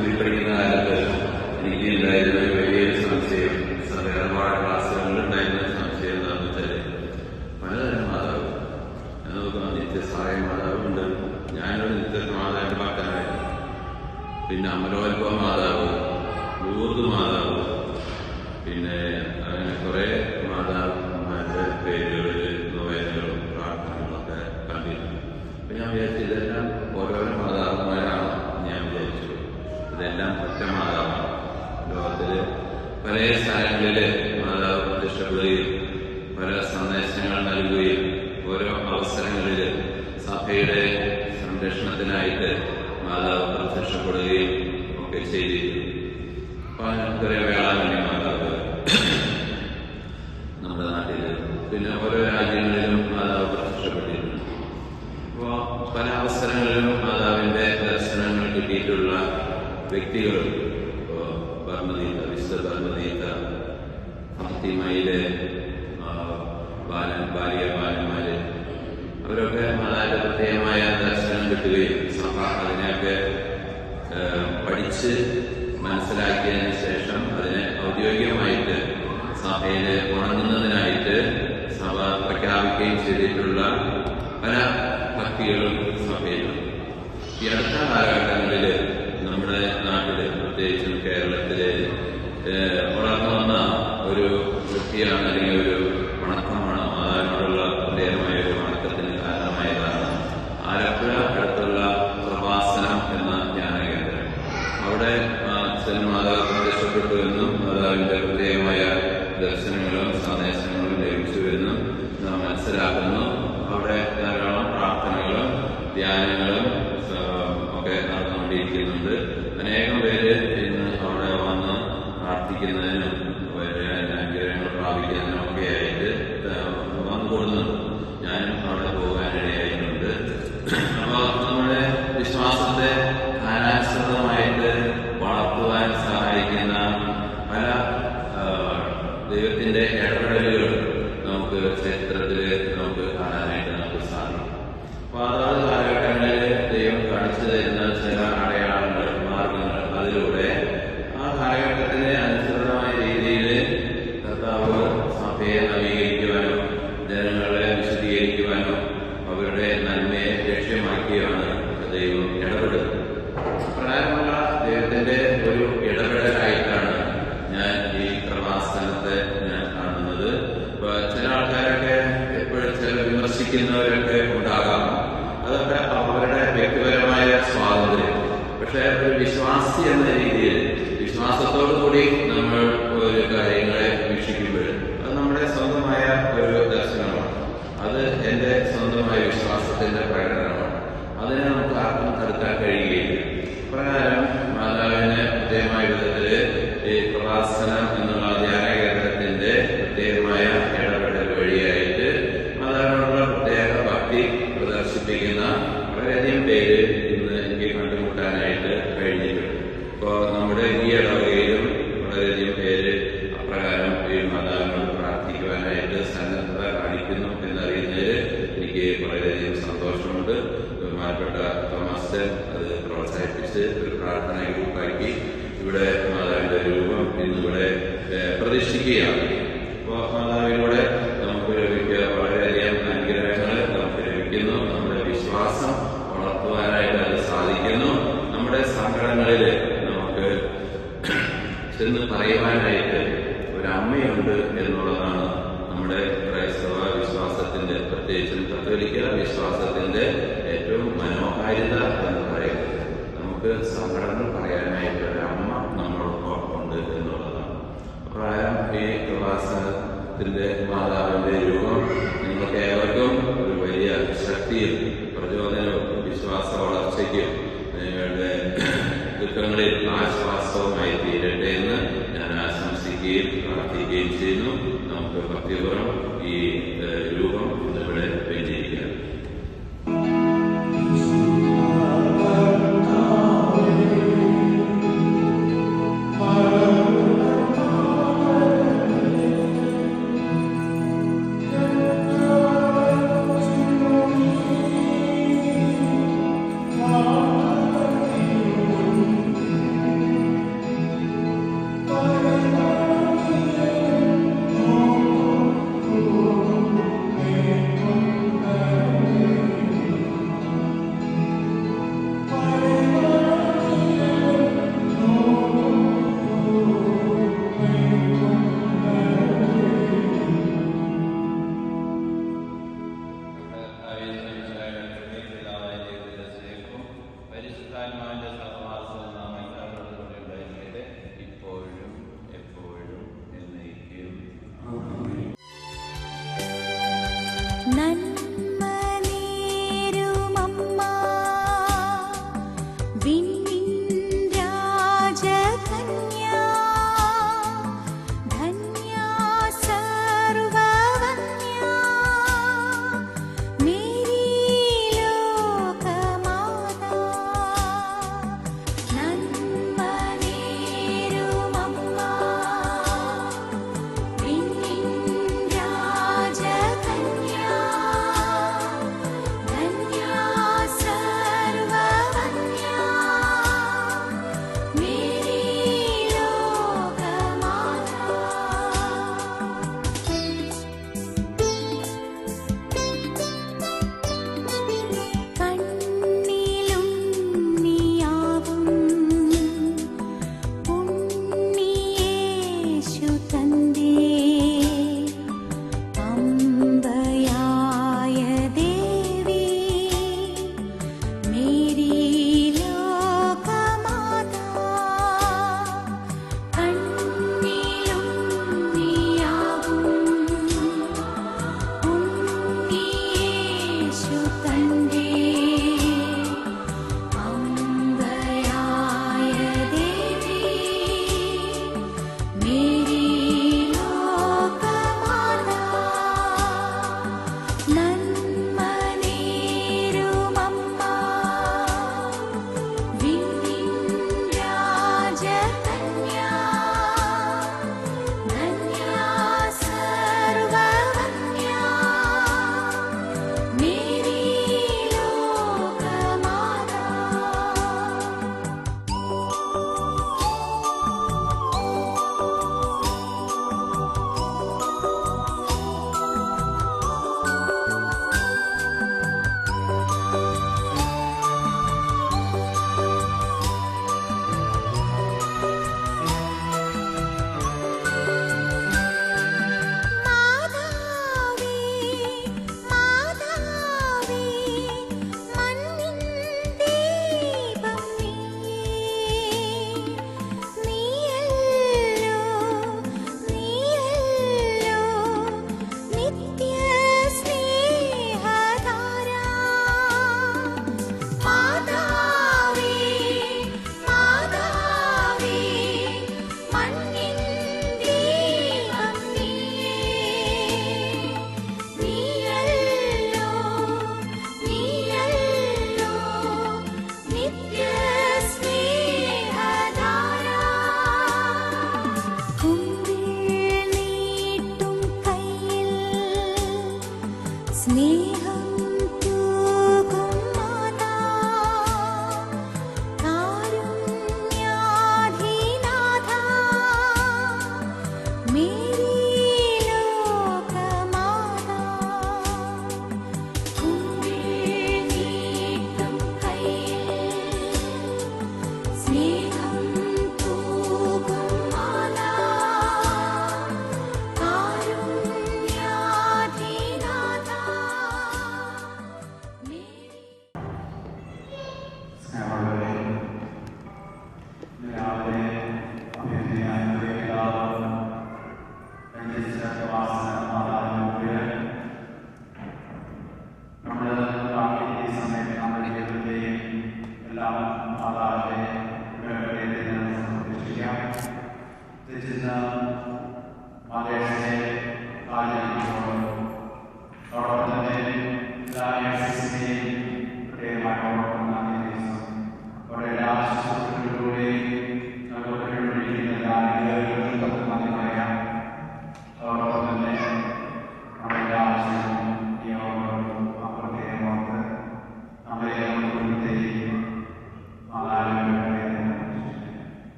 സ്കൂളിൽ പഠിക്കുന്ന കാലത്ത് എനിക്ക് ഉണ്ടായിരുന്ന വലിയൊരു സംശയം സർവേർവാട് ക്ലാസ്സുകളിൽ ഉണ്ടായിരുന്ന ഒരു സംശയം എന്താണെന്ന് വെച്ചാൽ പലതരം മാതാവ് നോക്കുന്ന നിത്യസഹായ മാതാവുണ്ട്. ഞാനൊരു നിത്യ ഭക്തനായിരുന്നു പിന്നെ അമലോത്ഭവ മാതാവ് ലൂർദ് മാതാവ് സംരക്ഷണത്തിനായിട്ട് മാതാവ് പ്രത്യക്ഷപ്പെടുകയും ഒക്കെ ചെയ്തിരുന്നു. അപ്പൊ വേളാങ്കണ്ണി മാതാവ് നമ്മുടെ നാട്ടിൽ. പിന്നെ ഓരോ രാജ്യങ്ങളിലും മാതാവ് പ്രത്യക്ഷപ്പെട്ടിരുന്നു. അപ്പോ പല അവസരങ്ങളിലും മാതാവിന്റെ ദർശനങ്ങൾ കിട്ടിയിട്ടുള്ള വ്യക്തികൾ ഇപ്പോ ബർമദീത വിശുദ്ധ ബർമദീത ഫാത്തിമയിലെ ബാലൻ ബാലിക ബാലന്മാര് അവരൊക്കെ മാതാവിന്റെ പ്രത്യേകമായ കിട്ടുകയും സഭ അതിനെയൊക്കെ പഠിച്ച് മനസ്സിലാക്കിയതിന് ശേഷം അതിനെ ഔദ്യോഗികമായിട്ട് സഭയിൽ ഉണങ്ങുന്നതിനായിട്ട് സഭ പ്രഖ്യാപിക്കുകയും ചെയ്തിട്ടുള്ള പല ഭക്തികളും സഭയിലുണ്ട് ഈ അടുത്ത കാലഘട്ടങ്ങളിൽ നമ്മുടെ നാട്ടിൽ പ്രത്യേകിച്ചും കേരളത്തിൽ ഉണർന്നു വന്ന ഒരു വൃത്തിയാണ് അല്ലെങ്കിൽ ഒരു വണക്കമാണ് മാതാവിനോടുള്ള പ്രത്യേകമായ മാതാവ് രക്ഷപ്പെട്ടു എന്നും മാതാവിന്റെ പ്രത്യേകമായ ദർശനങ്ങളും സന്ദേശങ്ങളും ലഭിച്ചു എന്നും നാം മനസ്സിലാക്കുന്നു. അവിടെ ധാരാളം പ്രാർത്ഥനകളും ധ്യാനങ്ങളും ഒക്കെ നടന്നുകൊണ്ടിരിക്കുന്നുണ്ട്. അനേകം പേര് ഇന്ന് അവിടെ വന്ന് പ്രാർത്ഥിക്കുന്നതിനും വിമർശിക്കുന്നവരൊക്കെ ഉണ്ടാകാം. അതൊക്കെ അവരുടെ വ്യക്തിപരമായ സ്വാതന്ത്ര്യം. പക്ഷെ ഒരു വിശ്വാസി എന്ന രീതിയിൽ വിശ്വാസത്തോടു കൂടി നമ്മൾ ഒരു കാര്യങ്ങളെ വീക്ഷിക്കുമ്പോൾ അത് നമ്മുടെ സ്വന്തമായ ഒരു ദർശനമാണ്. അത് എന്റെ സ്വന്തമായ വിശ്വാസത്തിന്റെ പ്രകടനമാണ്. അതിനെ നമുക്ക് ആർക്കും തടുക്കാൻ കഴിയുകയില്ല പ്രകാരം മാതാവിന് പ്രത്യേകമായ സങ്കടങ്ങളിൽ നമുക്ക് ചെന്ന് പറയുവാനായിട്ട് ഒരമ്മയുണ്ട് എന്നുള്ളതാണ് നമ്മുടെ ക്രൈസ്തവ വിശ്വാസത്തിന്റെ പ്രത്യേകിച്ചും കത്തോലിക്ക വിശ്വാസത്തിന്റെ ഏറ്റവും മനോഹാരിത എന്ന് പറയുന്നത്. നമുക്ക് സങ്കടങ്ങൾ പറയാനായിട്ട് ഒരമ്മ നമ്മളോടൊപ്പം ഉണ്ട് എന്നുള്ളതാണ്. പ്രായം ഈ പ്രവാസത്തിന്റെ മാതാവിന്റെ രൂപം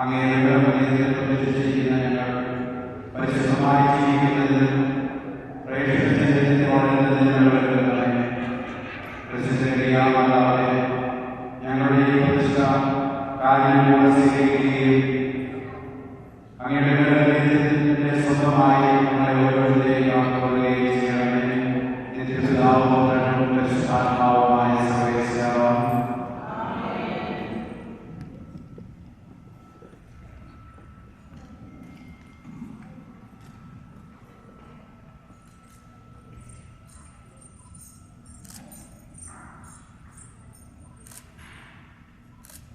അങ്ങേ പ്രവർത്തനത്തിൽ ചെയ്യുന്ന ഞങ്ങൾ പരിശുദ്ധമായി ജീവിക്കുന്നതിനും Savior.